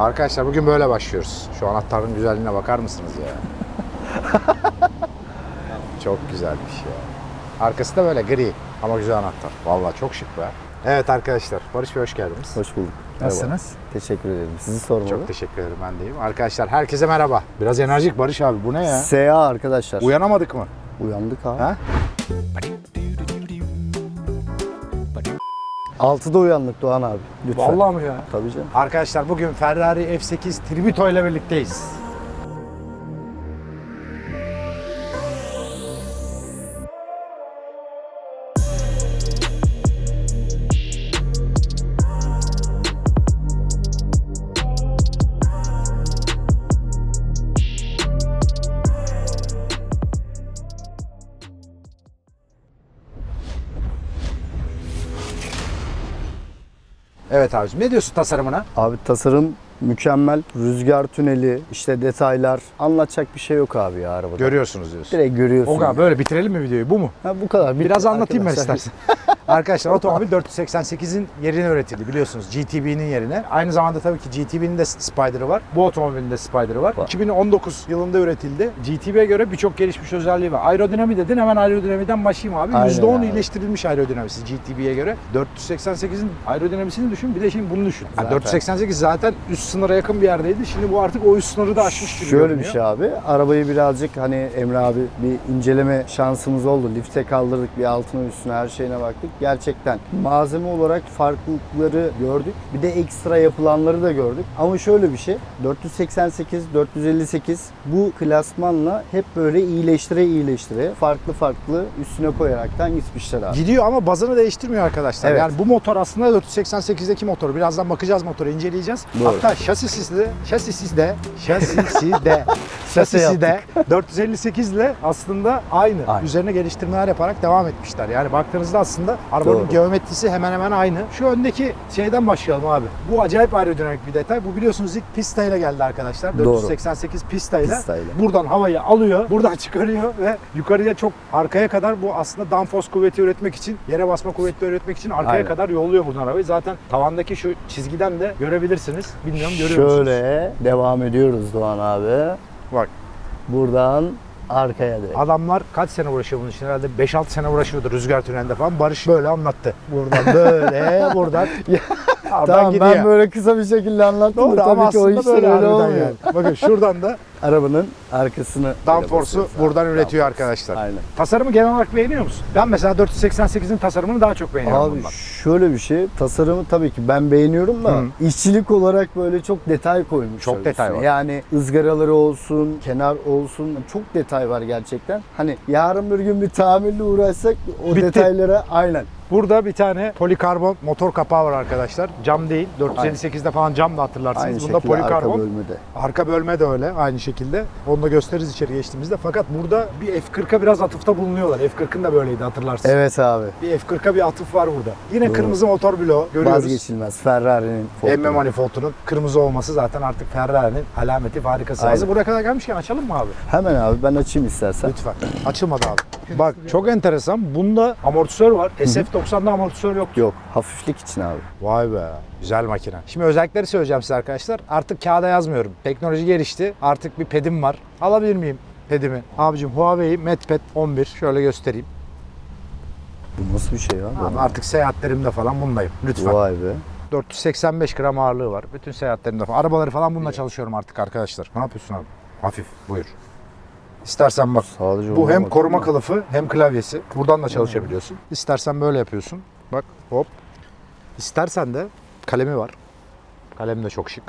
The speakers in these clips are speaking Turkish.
Arkadaşlar bugün böyle başlıyoruz. Şu anahtarın güzelliğine bakar mısınız ya? çok güzelmiş ya. Arkası da böyle gri ama güzel anahtar. Vallahi çok şık be. Evet arkadaşlar Barış Bey hoş geldiniz. Hoş bulduk. Nasılsınız? Teşekkür ederim. Sizi sormalı. Çok teşekkür ederim ben deyim. Arkadaşlar herkese merhaba. Biraz enerjik Barış abi bu ne ya? SA arkadaşlar. Uyanamadık mı? Uyandık abi. Ha? 6'da uyandık Doğan abi. Lütfen. Vallahi mi ya? Tabii canım. Arkadaşlar bugün Ferrari F8 Tributo ile birlikteyiz. Evet abicim ne diyorsun tasarımına? Abi tasarım mükemmel. Rüzgar tüneli, işte detaylar. Anlatacak bir şey yok abi ya arabada. Görüyorsunuz diyorsun. Direkt görüyorsun. Oga böyle bitirelim mi videoyu? Bu mu? Ha, bu kadar. Bitti Biraz anlatayım ben istersen. Arkadaşlar otomobil 488'in yerine üretildi biliyorsunuz GTB'nin yerine. Aynı zamanda tabii ki GTB'nin de Spider'ı var. Bu otomobilin de Spider'ı var. Var. 2019 yılında üretildi. GTB'ye göre birçok gelişmiş özelliği var. Aerodinami dedin hemen aerodinamiden başlayayım abi. Aynen %10 abi. iyileştirilmiş aerodinamisi GTB'ye göre. 488'in aerodinamisini düşün bir de şimdi bunu düşün. Zaten. 488 zaten üst sınıra yakın bir yerdeydi. Şimdi bu artık o üst sınırı da aşmış gibi Şöyle görünüyor. bir şey abi. Arabayı birazcık hani Emre abi bir inceleme şansımız oldu. Lifte kaldırdık bir altına üstüne her şeyine baktık. Gerçekten malzeme olarak farklılıkları gördük. Bir de ekstra yapılanları da gördük. Ama şöyle bir şey. 488, 458 bu klasmanla hep böyle iyileştire iyileştire farklı farklı üstüne koyaraktan gitmişler abi. Gidiyor ama bazını değiştirmiyor arkadaşlar. Evet. Yani bu motor aslında 488'deki motor. Birazdan bakacağız motoru inceleyeceğiz. Doğru. Hatta şasisi de, şasisi de, şasisi de, şasisi de 458 ile aslında aynı. Aynı. Üzerine geliştirmeler yaparak devam etmişler. Yani baktığınızda aslında arabanın Doğru. geometrisi hemen hemen aynı. Şu öndeki şeyden başlayalım abi. Bu acayip aerodinamik bir detay. Bu biliyorsunuz ilk pista ile geldi arkadaşlar. Doğru. 488 pista ile. Pistayla. Buradan havayı alıyor, buradan çıkarıyor ve yukarıya çok arkaya kadar bu aslında downforce kuvveti üretmek için, yere basma kuvveti üretmek için arkaya Aynen. kadar yolluyor buradan arabayı. Zaten tavandaki şu çizgiden de görebilirsiniz. Bilmiyorum görüyor musunuz? Şöyle devam ediyoruz Doğan abi. Bak Buradan arkaya direkt. adamlar kaç sene uğraşıyor bunun için? Herhalde 5-6 sene uğraşıyordu rüzgar tünelinde falan. Barış böyle anlattı. Buradan böyle, buradan. Oradan Tamam gidiyor. ben böyle kısa bir şekilde anlattım Doğru da ama tabii ki o işler böyle öyle harbiden olmuyor. yani. Bakın şuradan da Arabanın arkasını downforce'u basıyoruz abi. buradan üretiyor Downforce. arkadaşlar. Aynen. Tasarımı genel olarak beğeniyor musun? Ben mesela 488'in tasarımını daha çok beğeniyorum Abi bundan. şöyle bir şey tasarımı tabii ki ben beğeniyorum da Hı. işçilik olarak böyle çok detay koymuşlar. Çok detay üstüne. var. Yani ızgaraları olsun, kenar olsun çok detay var gerçekten. Hani yarın bir gün bir tamirle uğraşsak o Bitti. detaylara aynen. Burada bir tane polikarbon motor kapağı var arkadaşlar. Cam değil. 458'de falan cam da hatırlarsınız. Aynı Bunda şekilde arka polikarbon. bölmede. Arka bölme de öyle aynı şekilde. Onu da gösteririz içeri geçtiğimizde. Fakat burada bir F40'a biraz atıfta bulunuyorlar. F40'ın da böyleydi hatırlarsınız. Evet abi. Bir F40'a bir atıf var burada. Yine Doğru. kırmızı motor bloğu görüyoruz. Vazgeçilmez Ferrari'nin. Ford'u. manifoldunun kırmızı olması zaten artık Ferrari'nin alameti farikası. Aynen. Hazır buraya kadar gelmişken açalım mı abi? Hemen abi ben açayım istersen. Lütfen. Açılmadı abi. Bak çok enteresan. Bunda amortisör var. SF90'da amortisör yok. Yok hafiflik için abi. Vay be. Güzel makine. Şimdi özellikleri söyleyeceğim size arkadaşlar. Artık kağıda yazmıyorum. Teknoloji gelişti. Artık bir pedim var. Alabilir miyim pedimi? Abicim Huawei MatePad 11. Şöyle göstereyim. Bu nasıl bir şey ya? Abi artık seyahatlerimde falan bundayım. Lütfen. Vay be. 485 gram ağırlığı var. Bütün seyahatlerimde falan. Arabaları falan bununla çalışıyorum artık arkadaşlar. Ne yapıyorsun abi? Hafif. Buyur. İstersen bak. Sadece Bu ona hem bak koruma kılıfı hem klavyesi. Buradan da çalışabiliyorsun. İstersen böyle yapıyorsun. Bak hop. İstersen de kalemi var. Kalem de çok şık.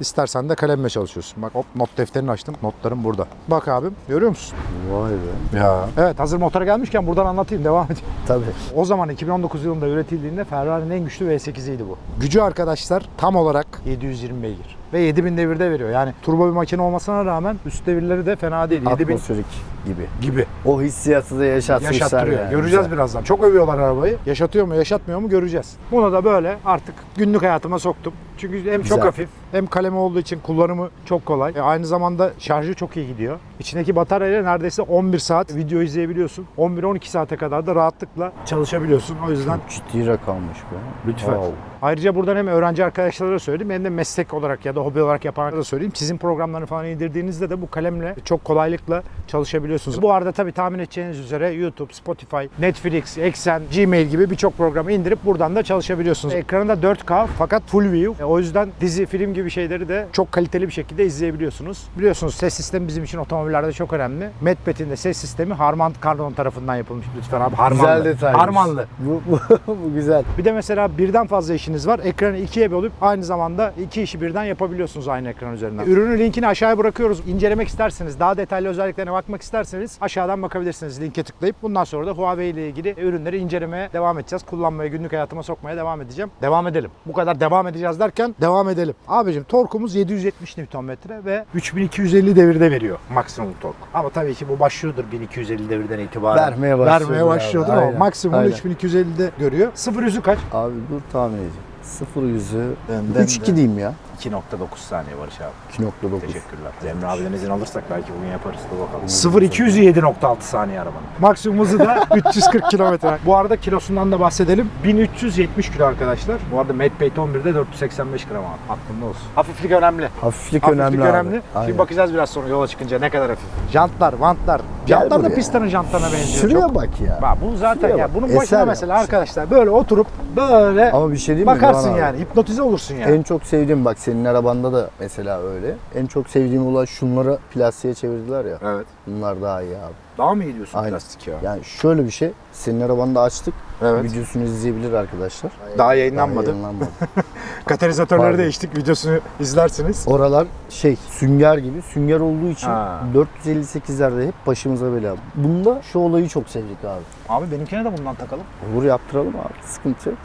İstersen de kalemle çalışıyorsun. Bak hop not defterini açtım. Notlarım burada. Bak abim görüyor musun? Vay be. Ya. Evet hazır motora gelmişken buradan anlatayım devam edeyim. Tabii. O zaman 2019 yılında üretildiğinde Ferrari'nin en güçlü V8'iydi bu. Gücü arkadaşlar tam olarak 720 beygir. Ve 7000 devirde veriyor. Yani turbo bir makine olmasına rağmen üst devirleri de fena değil. 7000 Atmosferik gibi. gibi. O hissiyatı da yaşatmışlar yani. Göreceğiz birazdan. Çok övüyorlar arabayı. Yaşatıyor mu, yaşatmıyor mu göreceğiz. Bunu da böyle artık günlük hayatıma soktum. Çünkü hem çok Güzel. hafif hem kalemi olduğu için kullanımı çok kolay. E, aynı zamanda şarjı çok iyi gidiyor. İçindeki bataryayla neredeyse 11 saat video izleyebiliyorsun. 11-12 saate kadar da rahatlıkla çalışabiliyorsun. O yüzden Ciddi rakammış be. Lütfen. Wow. Ayrıca buradan hem öğrenci arkadaşlara da söyleyeyim hem de meslek olarak ya da hobi olarak yapanlara da söyleyeyim. Sizin programlarını falan indirdiğinizde de bu kalemle çok kolaylıkla çalışabiliyorsunuz. Bu arada tabii tahmin edeceğiniz üzere YouTube, Spotify, Netflix, Exen, Gmail gibi birçok programı indirip buradan da çalışabiliyorsunuz. Ekranı da 4K fakat full view. E, O yüzden dizi, film gibi şeyleri de çok kaliteli bir şekilde izleyebiliyorsunuz. Biliyorsunuz ses sistemi bizim için otomobillerde çok önemli. Medpet'in de ses sistemi Harman Kardon tarafından yapılmış. Lütfen abi Harmanlı. Güzel detaymış. Harmanlı. Bu, bu, bu güzel. Bir de mesela birden fazla işiniz var. Ekranı ikiye bölüp aynı zamanda iki işi birden yapabiliyorsunuz aynı ekran üzerinden. Ürünün linkini aşağıya bırakıyoruz. İncelemek isterseniz, daha detaylı özelliklerine bakmak isterseniz aşağıdan bakabilirsiniz linke tıklayıp. Bundan sonra da Huawei ile ilgili ürünleri incelemeye devam edeceğiz. Kullanmaya, günlük hayatıma sokmaya devam edeceğim. Devam edelim. Bu kadar devam edeceğiz derken devam edelim. Abicim torkumuz 770 Nm ve 3250 devirde veriyor maksimum tork. Ama tabii ki bu başlıyordur 1250 devirden itibaren. Vermeye başlıyordur Vermeye başlıyordur ama maksimum Aynen. 3250'de görüyor. Sıfır yüzü kaç? Abi dur tahmin edeceğim. Sıfır yüzü. Ben- ben 3-2 diyeyim ya. 2.9 saniye Barış abi. 2.9. Teşekkürler. Emre abiden izin alırsak belki bugün yaparız. Dur bakalım. 0 200 7.6 saniye arabanın. Maksimum hızı da 340 kilometre. Bu arada kilosundan da bahsedelim. 1370 kilo arkadaşlar. Bu arada Medpace 11'de 485 gram abi. Aklında olsun. Hafiflik önemli. Hafiflik, Hafiflik önemli, önemli. abi. Aynen. Şimdi bakacağız biraz sonra yola çıkınca ne kadar hafif. Jantlar, vantlar. Gel Jantlar da buraya. pistanın jantlarına benziyor Şuraya çok. bak ya. Bak bu zaten Şuraya ya bak. bunun Eser başına mesela yapmışlar. arkadaşlar böyle oturup böyle Ama bir şey diyeyim mi? Abi? yani. Hipnotize olursun yani. En çok sevdiğim bak senin arabanda da mesela öyle. En çok sevdiğim olay şunları plastiğe çevirdiler ya. Evet. Bunlar daha iyi abi. Daha mı iyi diyorsun Aynen. plastik ya? Yani şöyle bir şey. Senin arabanda açtık. Evet. Videosunu izleyebilir arkadaşlar. Daha yayınlanmadı. Daha yayınlanmadı. Katalizatörleri Pardon. değiştik. Videosunu izlersiniz. Oralar şey sünger gibi. Sünger olduğu için Ha. 458'lerde hep başımıza bela. Bunda şu olayı çok sevdik abi. Abi benimkine de bundan takalım. Olur yaptıralım abi. Sıkıntı yok.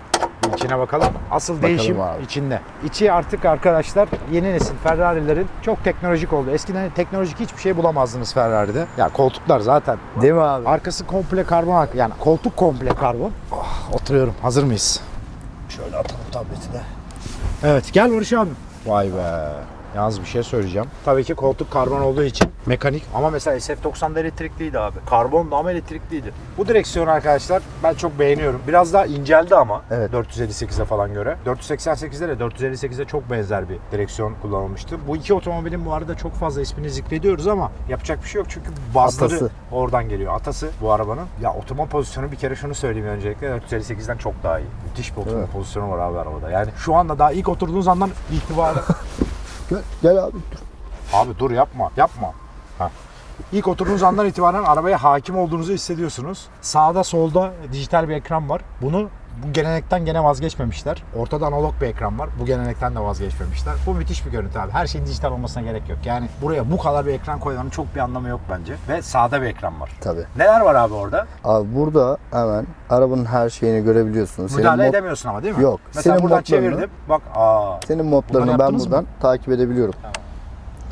İçine bakalım. Asıl değişim abi. içinde. İçi artık arkadaşlar yeni nesil Ferrari'lerin çok teknolojik oldu. Eskiden teknolojik hiçbir şey bulamazdınız Ferrari'de. Ya koltuklar zaten. Değil mi abi? Arkası komple karbon. Yani koltuk komple karbon. Oh, oturuyorum. Hazır mıyız? Şöyle atalım tableti de. Evet gel Barış abi. Vay be. Yalnız bir şey söyleyeceğim. Tabii ki koltuk karbon olduğu için mekanik. Ama mesela SF90'da elektrikliydi abi. Karbon da ama elektrikliydi. Bu direksiyon arkadaşlar ben çok beğeniyorum. Biraz daha inceldi ama Evet. 458'e falan göre. 488'de de 458'e çok benzer bir direksiyon kullanılmıştı. Bu iki otomobilin bu arada çok fazla ismini zikrediyoruz ama yapacak bir şey yok çünkü bazıları Atası. oradan geliyor. Atası bu arabanın. Ya oturma pozisyonu bir kere şunu söyleyeyim öncelikle 458'den çok daha iyi. Müthiş bir oturma Evet. pozisyonu var abi arabada. Yani şu anda daha ilk oturduğunuz andan itibaren Gel, gel abi. Dur. Abi dur yapma, yapma. Ha. İlk oturduğunuz andan itibaren arabaya hakim olduğunuzu hissediyorsunuz. Sağda solda dijital bir ekran var. Bunu bu gelenekten gene vazgeçmemişler. Ortada analog bir ekran var. Bu gelenekten de vazgeçmemişler. Bu müthiş bir görüntü abi. Her şeyin dijital olmasına gerek yok. Yani buraya bu kadar bir ekran koymanın çok bir anlamı yok bence. Ve sağda bir ekran var. Tabii. Neler var abi orada? Abi burada hemen arabanın her şeyini görebiliyorsunuz. Senin Müdahale mod- edemiyorsun ama değil mi? Yok. Mesela Senin buradan modlarını- çevirdim. Bak aa. Senin modlarını ben yaptınız mı? buradan takip edebiliyorum.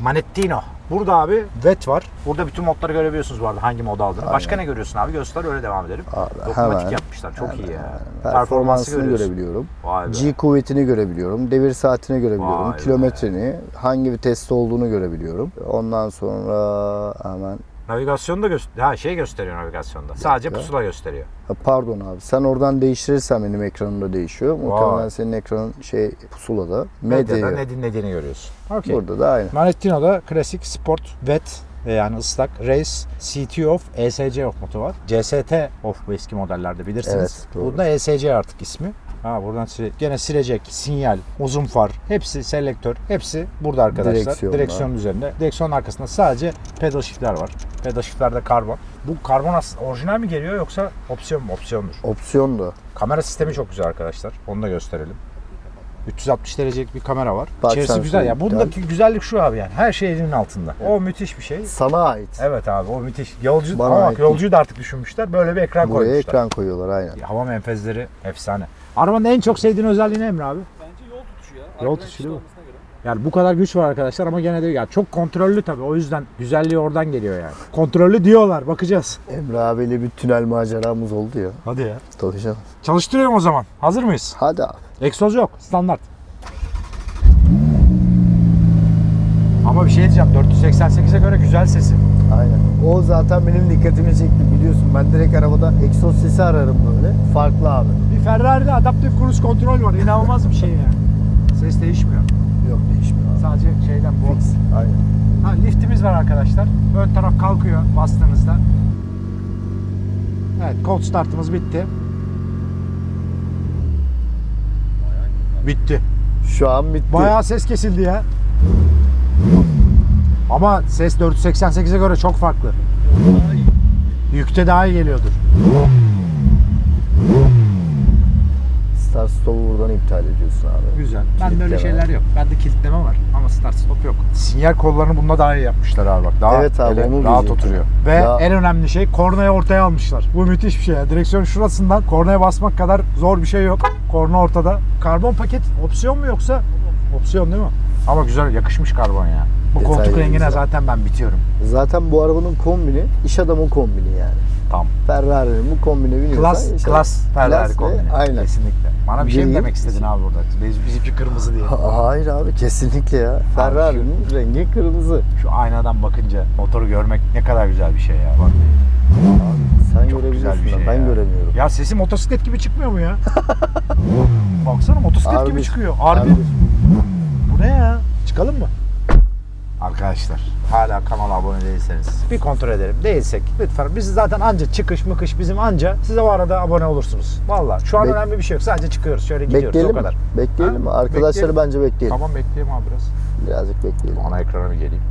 Manettino. Burada abi VET var. Burada bütün modları görebiliyorsunuz bu arada hangi modu aldığını. Başka ne görüyorsun abi? Göster öyle devam edelim. Abi Dokunmatik hemen- yapmışlar. Çok iyi ya. Performansını görüyorsun. görebiliyorum. Be. G kuvvetini görebiliyorum. Devir saatini görebiliyorum. Vay be. kilometreni, hangi viteste olduğunu görebiliyorum. Ondan sonra hemen Navigasyonu da göster ha, şey gösteriyor navigasyonda. Sadece pusula gösteriyor. Ha, Pardon abi. Sen oradan değiştirirsen benim ekranımda değişiyor. Muhtemelen senin ekranın şey pusulada. Medyada Medya. ne dinlediğini görüyorsun. Okey. Burada da aynı. Manettino'da klasik sport wet yani ıslak race CT off ESC off modu var. CST off bu eski modellerde bilirsiniz. Evet, doğru. Bunda ESC artık ismi. Ha buradan sile- gene silecek, sinyal, uzun far, hepsi selektör, hepsi burada arkadaşlar. Direksiyonda. Direksiyonun üzerinde. Direksiyonun arkasında sadece pedal shift'ler var. Pedal shift'lerde karbon. Bu karbon as- orijinal mi geliyor yoksa opsiyon mu? Opsiyondur. Opsiyon da. Kamera sistemi çok güzel arkadaşlar. Onu da gösterelim. 360 derecelik bir kamera var. Bak İçerisi güzel ya. şöyle Bundaki güzellik şu abi yani. Her şey elinin altında. O müthiş bir şey. Sana ait. Evet abi o müthiş. Yolcu Bana ama bak, yolcuyu da artık düşünmüşler. Böyle bir ekran Buraya koymuşlar. ekran koyuyorlar aynen. Hava menfezleri efsane. Arabanın en çok sevdiğin özelliği ne Emre abi? Bence yol tutuşu ya. Yol tutuşu değil mi? Yani bu kadar güç var arkadaşlar ama gene de ya çok kontrollü tabii. O yüzden güzelliği oradan geliyor yani. Kontrollü diyorlar. Bakacağız. Emre abiyle bir tünel maceramız oldu ya. Hadi ya. Tabii canım. Çalıştırıyorum o zaman. Hazır mıyız? Hadi abi. Egzoz yok. Standart. Ama bir şey diyeceğim. 488'e göre güzel sesi. Aynen. O zaten benim dikkatimi çekti biliyorsun. Ben direkt arabada egzoz sesi ararım böyle. Farklı abi. Bir Ferrari'de adaptif cruise kontrol var. İnanılmaz bir şey yani. Ses değişmiyor. Yok değişmiyor abi. Sadece şeyden bu. Aynen. Ha, liftimiz var arkadaşlar. Ön taraf kalkıyor bastığınızda. Evet, cold startımız bitti. Bitti. Şu an bitti. Bayağı ses kesildi ya. Ama ses 488'e göre çok farklı. Yükte daha iyi geliyordur. Start stop'u buradan iptal ediyorsun abi. Güzel. Bende öyle Kilitleme. şeyler yok. Bende kilitleme var ama start stop yok. Sinyal kollarını bunda daha iyi yapmışlar abi bak. Daha Evet abi, ele- onu rahat diyecektim. oturuyor. Ve Ya- en önemli şey kornayı ortaya almışlar. Bu müthiş bir şey ya. Direksiyon şurasından kornaya basmak kadar zor bir şey yok. Korna ortada. Karbon paket opsiyon mu yoksa? Opsiyon değil mi? Ama güzel yakışmış karbon ya. Bu Detaylı koltuk rengine zaten ben bitiyorum. Zaten bu arabanın kombini iş adamın kombini yani. Tam. Ferrari'nin bu kombine biniyorsan Klas, iş klas. Ferrari Klas kombini. Aynen. Kesinlikle. Bana bir şey mi demek istedin abi burada? Biz, bizimki kırmızı diye. Ha- Hayır abi kesinlikle ya. Ferrari'nin rengi kırmızı. Şu aynadan bakınca motoru görmek ne kadar güzel bir şey ya. Bak. Sen Çok güzel bir şey ben ya. göremiyorum. Ya sesi motosiklet gibi çıkmıyor mu ya? Baksana motosiklet gibi Harbi. çıkıyor. Harbi. Bu ne ya? Çıkalım mı? Arkadaşlar hala kanala abone değilseniz bir kontrol edelim. Değilsek lütfen biz zaten anca çıkış mıkış bizim anca size o arada abone olursunuz. Valla şu an Bek- önemli bir şey yok. Sadece çıkıyoruz. Şöyle gidiyoruz Bekleyelim o mi? kadar. Bekleyelim mi? Ha? Arkadaşları Bekleyelim. bence bekleyelim. Tamam bekleyelim abi biraz. Birazcık bekleyelim. Ana ekrana bir geleyim.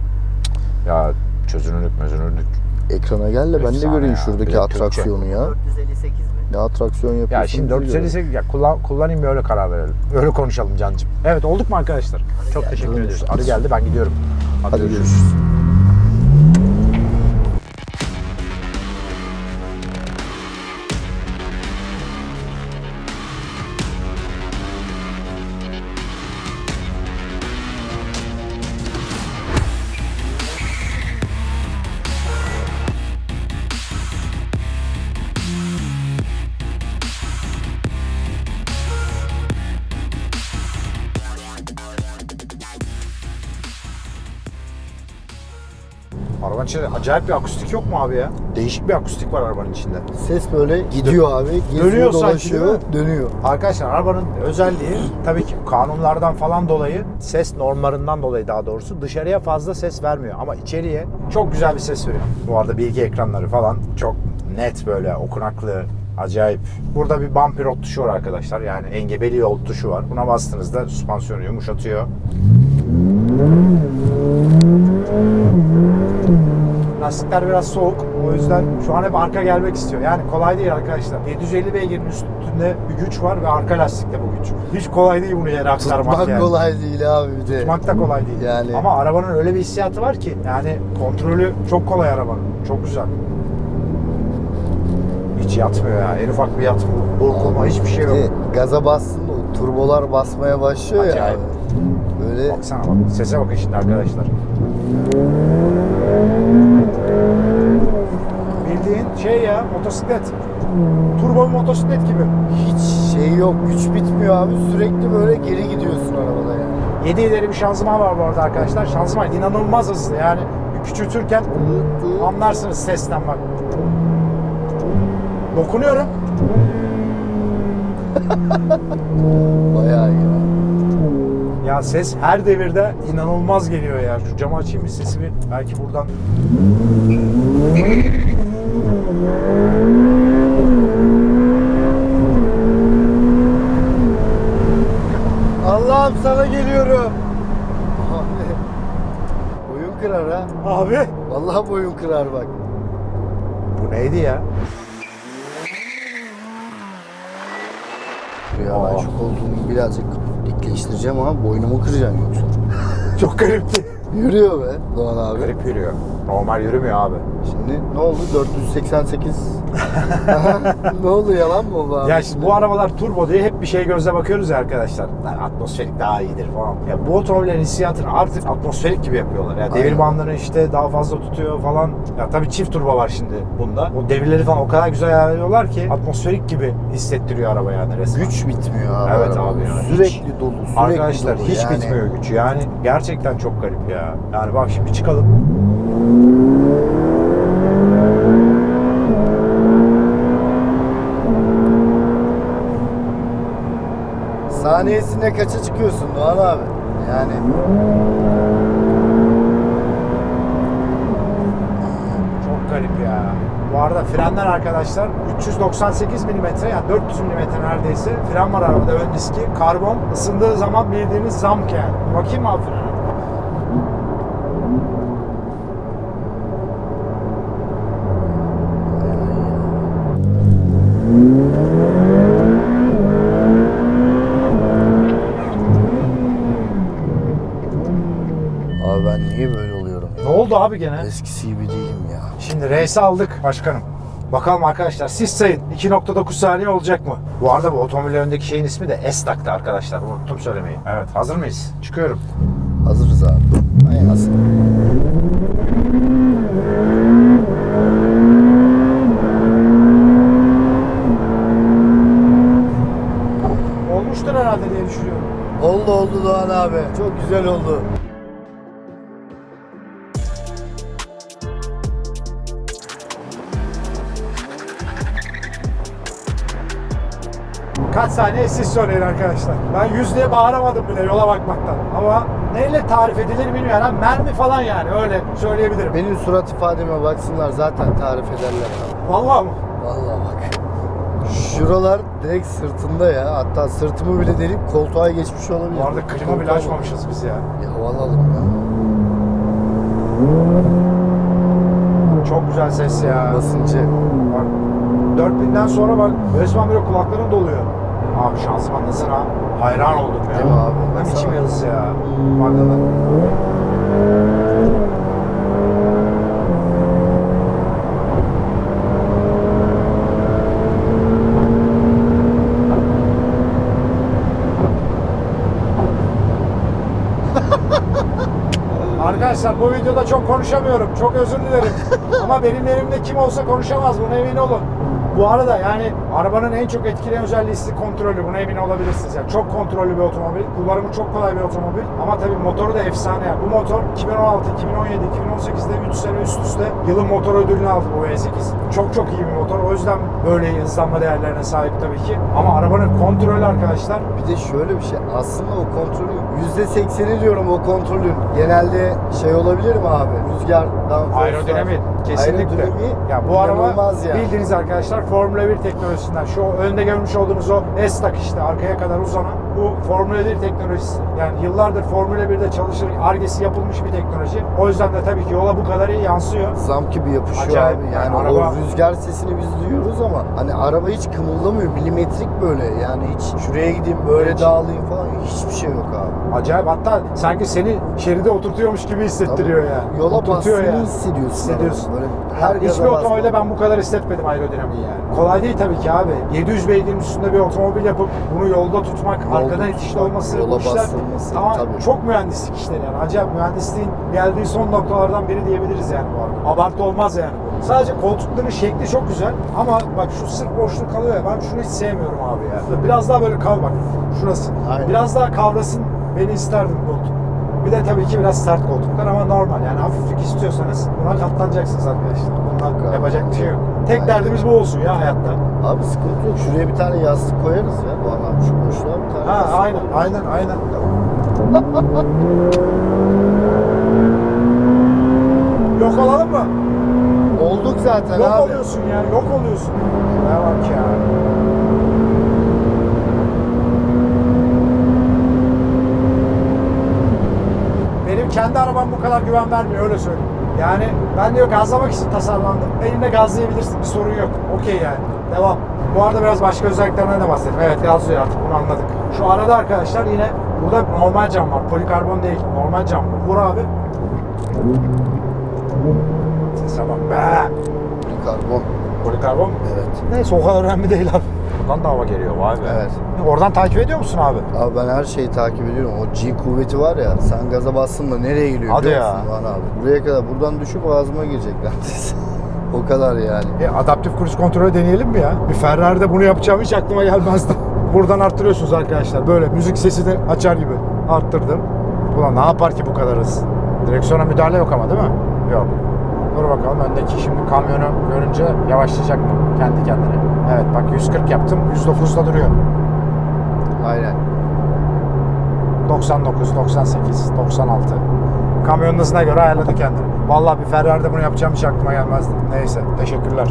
Ya çözünürlük mözünürlük. Ekrana gel de ben de Efsane göreyim ya. Bir şuradaki de atraksiyonu ya. 458 mi? Ne atraksiyon yapıyorsun? Ya şimdi 458 ya kullan, kullanayım öyle karar verelim. Öyle konuşalım Cancım. Evet olduk mu arkadaşlar? Çok teşekkür Hadi ediyoruz. görüşürüz. Arı geldi ben gidiyorum. Hadi görüşürüz. Arabanın içinde acayip bir akustik yok mu abi ya? Değişik bir akustik var arabanın içinde. Ses böyle gidiyor abi. Geziyor, Dönüyor sanki, dolaşıyor, mi? dönüyor. Arkadaşlar arabanın özelliği tabii ki kanunlardan falan dolayı ses normlarından dolayı daha doğrusu dışarıya fazla ses vermiyor ama içeriye çok güzel bir ses veriyor. Bu arada bilgi ekranları falan çok net böyle okunaklı acayip. Burada bir bumper ot tuşu var arkadaşlar. Yani engebeli yol tuşu var. Buna bastığınızda süspansiyonu yumuşatıyor. Lastikler biraz soğuk. O yüzden şu an hep arka gelmek istiyor. Yani kolay değil arkadaşlar. 750 beygirin üstünde bir güç var ve arka lastikte bu güç. Hiç kolay değil bunu yere aktarmak Tutmak yani. kolay değil abi bir de. Tutmak da kolay değil. Yani- Ama arabanın öyle bir hissiyatı var ki yani kontrolü çok kolay arabanın. Çok güzel. Hiç yatmıyor ya. En ufak bir yatma. Burkulma hiçbir şey yok. Gaza bastın turbolar basmaya başlıyor Acayip. ya. Böyle Baksana bak. Sese bakın şimdi arkadaşlar. Bildiğin şey ya motosiklet. Turbo bir motosiklet gibi. hiç şey yok, güç bitmiyor abi. Sürekli böyle geri gidiyorsun arabada yani. 7 ileri bir şanzıman var bu arada arkadaşlar. Şanzıman inanılmaz hızlı yani. Küçültürken anlarsınız sesten bak. Dokunuyorum. Bayağı iyi ya. Ses her devirde inanılmaz geliyor ya. Şu camı açayım bir sesi bir belki buradan. Allah'ım sana geliyorum. Abi. Boyun kırar ha. Abi Vallahi boyun kırar bak. bu neydi ya? Ya ben Aa. şu koltuğumu birazcık dikleştireceğim ama boynumu kıracaksın yoksa. Çok garipti. Yürüyor be Doğan abi. Garip yürüyor. Normal yürümüyor abi. Şimdi ne oldu? 488. ne oldu? Yalan mı oldu abi? Ya işte bu arabalar turbo diye hep bir şey gözle bakıyoruz ya arkadaşlar. Lan atmosferik daha iyidir falan. Ya bu otomobillerin hissiyatını artık atmosferik gibi yapıyorlar. Ya devir Aynen. bandını işte daha fazla tutuyor falan. Ya tabii çift turbo var şimdi bunda. O devirleri falan o kadar güzel ayarlıyorlar ki atmosferik gibi hissettiriyor araba yani resmen. Güç bitmiyor abi. Evet abi ya, Sürekli hiç- dolu, sürekli Arkadaşlar dolu. hiç Yani bitmiyor güç. Yani gerçekten çok garip ya. Yani bak şimdi çıkalım. Saniyesinde kaça çıkıyorsun Doğan abi? Yani Çok garip ya. Bu arada frenler arkadaşlar 398 mm yani 400 mm neredeyse fren var arabada ön diski. Karbon ısındığı zaman bildiğiniz zamk yani. Bakayım abi frene. Abi ben niye böyle oluyorum Ne oldu abi gene? Eskisi gibi değilim ya. Şimdi race aldık başkanım. Bakalım arkadaşlar siz sayın 2.9 saniye olacak mı? Bu arada bu otomobil önündeki şeyin ismi de S-Taktı arkadaşlar. Unuttum söylemeyi. Evet hazır mıyız? Çıkıyorum. Hazırız abi. Ay nasıl? Olmuştur herhalde diye düşünüyorum. Oldu oldu Doğan abi. Çok güzel oldu. Kaç saniye siz söyleyin arkadaşlar. Ben 100 diye bağıramadım bile yola bakmaktan. Ama neyle tarif edilir bilmiyorum. Yani mermi falan yani öyle söyleyebilirim. Benim surat ifademe baksınlar zaten tarif ederler abi. Vallahi mı? Vallahi bak. Şuralar direkt sırtında ya. Hatta sırtımı bile delip koltuğa geçmiş olabilir. Bu arada klima bile açmamışız biz ya. Ya hava alalım ya. Çok güzel ses ya. Basıncı. Bak 4000'den sonra bak resmen böyle kulakların doluyor. Abi şanzımanlısına hayran oldum ya. Değil mi abi? Ne biçim yazısı ya. Bak. Arkadaşlar bu videoda çok konuşamıyorum. Çok özür dilerim. Ama benim yerimde kim olsa konuşamaz. Buna emin olun. Bu arada yani arabanın en çok etkileyen özelliği ise kontrolü. Buna emin olabilirsiniz. Yani çok kontrollü bir otomobil. Kullanımı çok kolay bir otomobil. Ama tabii motoru da efsane. Yani bu motor 2016, 2017, 2018'de 3 sene üst üste yılın motor ödülünü aldı bu V8. Çok çok iyi bir motor. O yüzden böyle hızlanma değerlerine sahip tabii ki. Ama arabanın kontrolü arkadaşlar Bir de şöyle bir şey. Aslında o kontrolün %80'i diyorum o kontrolün. Genelde şey olabilir mi abi? Rüzgardan forslar. Aerodinamik kesinlikle. Aerodinamiği ya bu araba inanılmaz yani. bildiğiniz arkadaşlar Formula 1 teknolojisinden şu önde görmüş olduğunuz o S-Tak işte arkaya kadar uzanan bu Formula 1 teknolojisi. Yani yıllardır Formula 1'de çalışır, argesi yapılmış bir teknoloji. O yüzden de tabii ki yola bu kadar iyi yansıyor. Zam gibi yapışıyor Acayip. abi. Yani, Yani o araba- rüzgar sesini biz duyuyoruz ama hani araba hiç kımıldamıyor. Milimetrik böyle. Yani hiç şuraya gideyim böyle Hiç. dağılayım falan hiçbir şey yok abi. Acayip hatta sanki seni şeride oturtuyormuş gibi hissettiriyor Tabii. yani. Yola Oturtuyor bastığını yani. hissediyorsun. Hissediyorsun. Böyle her Hiçbir otomobilde ben bu kadar hissetmedim aerodinamiği yani. Kolay değil tabii ki abi. 700 beygirin üstünde bir otomobil yapıp bunu yolda tutmak, arkadan itişli olması, yola işler bastırılması, tamam, tabii. çok mühendislik işleri yani. Acayip mühendisliğin geldiği son noktalardan biri diyebiliriz yani bu arada. Abartı olmaz yani. Sadece koltukların şekli çok güzel ama bak şu sırt boşluk kalıyor ya ben şunu hiç sevmiyorum abi ya. Biraz daha böyle kal bak şurası. Aynen. Biraz daha kavrasın beni isterdim koltuk. Bir de tabii ki biraz sert koltuklar ama normal yani hafiflik istiyorsanız buna katlanacaksınız arkadaşlar. Bundan yapacak bir şey yok. Tek Aynen. derdimiz bu olsun ya hayatta. Abi sıkıntı yok. Şuraya bir tane yastık koyarız ya. Şu boşluğa Ha aynen aynen aynen. Yok olalım mı? Olduk zaten Yok abi. oluyorsun ya, yok oluyorsun. Ne bak ya. Benim kendi arabam bu kadar güven vermiyor öyle söyleyeyim. Yani ben diyor gazlamak için tasarlandım. Benimle gazlayabilirsin bir sorun yok. Okey yani. Devam. Bu arada biraz başka özelliklerinden de bahsedelim. Evet gazlıyor artık bunu anladık. Şu arada arkadaşlar yine burada normal cam var. Polikarbon değil. Normal cam. Vur abi. Sese bak be. Karbon. Polikarbon mu? Evet. Neyse o kadar önemli değil abi. Buradan da hava geliyor vay be. Evet. Oradan takip ediyor musun abi? Abi ben her şeyi takip ediyorum. O G kuvveti var ya sen gaza bastın da nereye geliyor Hadi biliyor ya. musun Doğan abi? Buraya kadar buradan düşüp ağzıma girecek neredeyse. O kadar yani. E, adaptif cruise kontrolü deneyelim mi ya? Bir Ferrari'de bunu yapacağım hiç aklıma gelmezdi. Buradan arttırıyorsunuz arkadaşlar. Böyle müzik sesi de açar gibi. Arttırdım. Ulan ne yapar ki bu kadar hız? Direksiyona müdahale yok ama değil mi? Yok. Dur bakalım öndeki şimdi kamyonu görünce yavaşlayacak mı kendi kendine? Evet bak 140 yaptım 109'da duruyor. Aynen. 99, 98, 96. Kamyonun hızına göre ayarladı kendini. Vallahi bir Ferrari'de bunu yapacağım hiç aklıma gelmezdi. Neyse teşekkürler.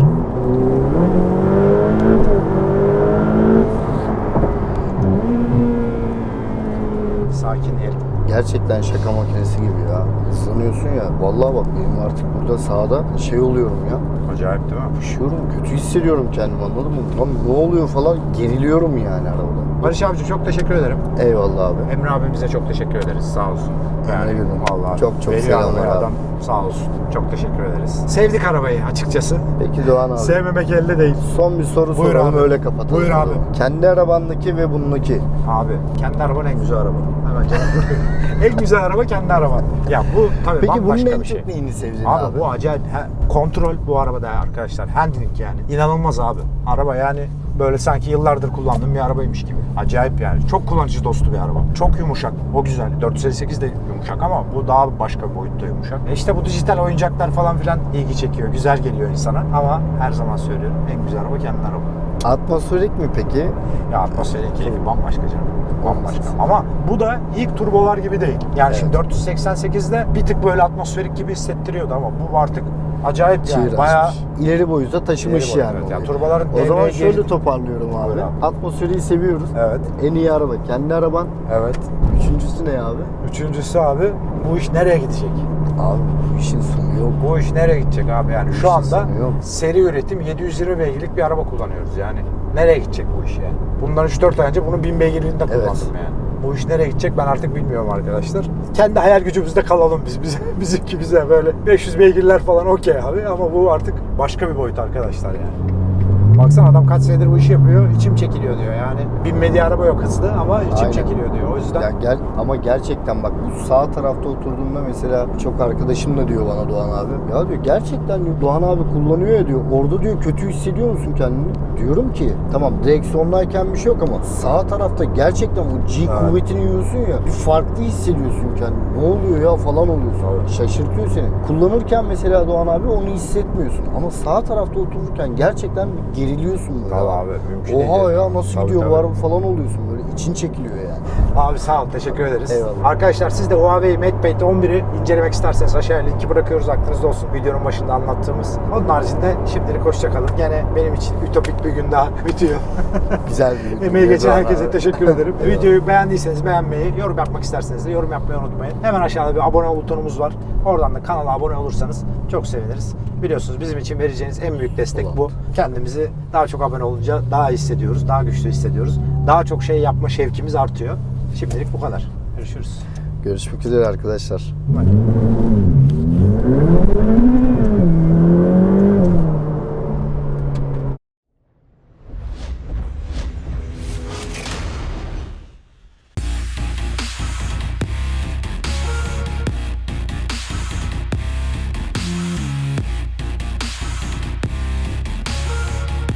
Sakin el. Gerçekten şaka makinesi gibi ya. Hızlanıyorsun ya. Vallahi bak benim artık burada sağda şey oluyorum ya. Acayip değil mi? Üşüyorum, kötü hissediyorum kendimi anladın mı? Lan ne oluyor falan geriliyorum yani arabada. Barış abicim çok teşekkür ederim. Eyvallah abi. Emre abimize çok teşekkür ederiz. Sağ olsun. Emre Gül'üm. vallahi Çok çok veriyor selamlar abi. adam. Sağ olsun. Çok teşekkür ederiz. Sevdik arabayı açıkçası. Peki Doğan abi. Sevmemek elde değil. Son bir soru Buyur soralım abi. öyle kapatalım. Buyur abi. Kendi arabandaki ve bununki. Abi kendi araban en güzel araba. Cevap En güzel araba kendi araban. Ya bu tabii Peki bunun en bir şey. çok neyini sevdin Abi, abi? bu acayip he- kontrol bu arabada arkadaşlar. Handling yani. İnanılmaz abi. Araba yani böyle sanki yıllardır kullandığım bir arabaymış gibi. Acayip yani. Çok kullanıcı dostu bir araba. Çok yumuşak. O güzel. 458 de yumuşak ama bu daha başka bir boyutta yumuşak. E işte bu dijital oyuncaklar falan filan ilgi çekiyor. Güzel geliyor insana. Ama her zaman söylüyorum en güzel araba kendi araba. Atmosferik mi peki? Ya atmosferin keyfi bambaşka canım. Bambaşka. Ama bu da ilk turbolar gibi değil. Yani şimdi 488'de bir tık böyle atmosferik gibi hissettiriyordu ama bu artık acayip yani. Çığır Bayağı açmış. İleri boyuta taşımış İleri boyuta, yani. evet. Yani turboların o zaman şöyle gir- toparlıyorum abi. Buyur abi. Atmosferiği seviyoruz. Evet. En iyi araba kendi araban. Evet. Üçüncüsü ne abi? Üçüncüsü abi bu iş nereye gidecek? Abi bu işin sonu yok. Bu iş nereye gidecek abi yani şu işin anda sonu yok. seri üretim 720 beygirlik bir araba kullanıyoruz yani. Nereye gidecek bu iş yani? Bundan 3-4 ay önce bunun 1000 beygirliğini de Evet. kullandım yani. Bu iş nereye gidecek ben artık bilmiyorum arkadaşlar. Kendi hayal gücümüzde kalalım biz. Bize, bizimki bize böyle 500 beygirler falan okey abi ama bu artık başka bir boyut arkadaşlar yani. Baksana adam kaç senedir bu işi yapıyor. içim çekiliyor diyor yani. Binmediği araba yok hızlı ama içim Aynen. çekiliyor diyor. O yüzden Ya gel ama gerçekten bak bu sağ tarafta oturduğumda mesela çok arkadaşım da diyor bana Doğan abi. Ya diyor gerçekten diyor Doğan abi kullanıyor ya diyor. Orada diyor kötü hissediyor musun kendini? Diyorum ki tamam direksiyondayken bir şey yok ama sağ tarafta gerçekten o G Evet. kuvvetini yiyorsun ya. Bir farklı hissediyorsun kendini. Ne oluyor ya falan oluyorsun. Evet. Şaşırtıyor seni. Kullanırken mesela Doğan abi onu hissetmiyorsun. Ama sağ tarafta otururken gerçekten bir geriliyorsun böyle. Tabii abi, mümkün değil Oha yani. ya nasıl Tabii, gidiyor tabii. araba falan oluyorsun böyle. için çekiliyor yani. Abi sağ ol, teşekkür ederiz. Eyvallah. Arkadaşlar siz de Huawei MatePad 11'i incelemek isterseniz aşağıya linki bırakıyoruz aklınızda olsun videonun başında anlattığımız. Onun haricinde şimdilik hoşçakalın. Gene benim için ütopik bir gün daha bitiyor. Güzel bir Emeği geçen herkese abi. teşekkür ederim. Videoyu beğendiyseniz beğenmeyi, yorum yapmak isterseniz de yorum yapmayı unutmayın. Hemen aşağıda bir abone butonumuz var. Oradan da kanala abone olursanız çok seviniriz. Biliyorsunuz bizim için vereceğiniz en büyük destek Ulan. bu. Kendimizi daha çok abone olunca daha hissediyoruz, daha güçlü hissediyoruz. Daha çok şey yapma şevkimiz artıyor. Şimdilik bu kadar. Görüşürüz. Görüşmek üzere arkadaşlar. Bye.